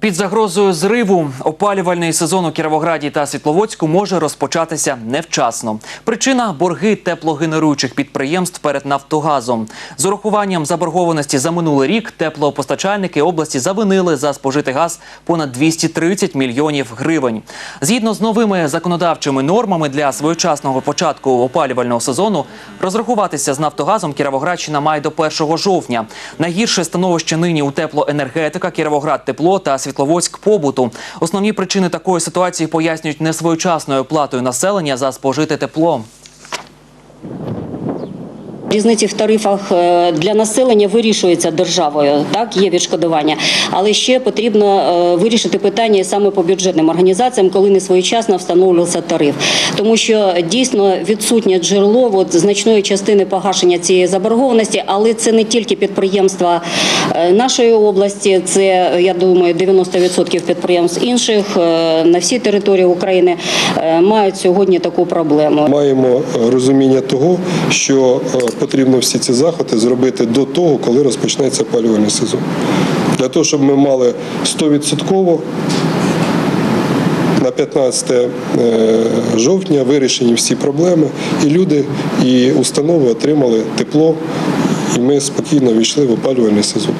Під загрозою зриву опалювальний сезон у Кіровограді та Світловодську може розпочатися невчасно. Причина борги теплогенеруючих підприємств перед Нафтогазом. З урахуванням заборгованості за минулий рік теплопостачальники області завинили за спожитий газ понад 230 мільйонів гривень. Згідно з новими законодавчими нормами для своєчасного початку опалювального сезону розрахуватися з Нафтогазом Кіровоградщина має до 1 жовтня. Найгірше становище нині у теплоенергетика, Кіровоград тепло та Світловодськ побуту. Основні причини такої ситуації пояснюють несвоєчасною оплатою населення за спожите тепло. Різниці в тарифах е, для населення вирішується державою. Так, є відшкодування, але ще потрібно е, вирішити питання саме по бюджетним організаціям, коли не своєчасно встановлювався тариф. Тому що дійсно відсутнє джерело от, значної частини погашення цієї заборгованості, але це не тільки підприємства е, нашої області, це я думаю, 90% підприємств інших е, на всій території України е, мають сьогодні таку проблему. Маємо розуміння того, що потрібно всі ці заходи зробити до того, коли розпочнеться опалювальний сезон. Для того, щоб ми мали 100% на 15 е, жовтня вирішені всі проблеми, і люди, і установи отримали тепло, і ми спокійно війшли в опалювальний сезон.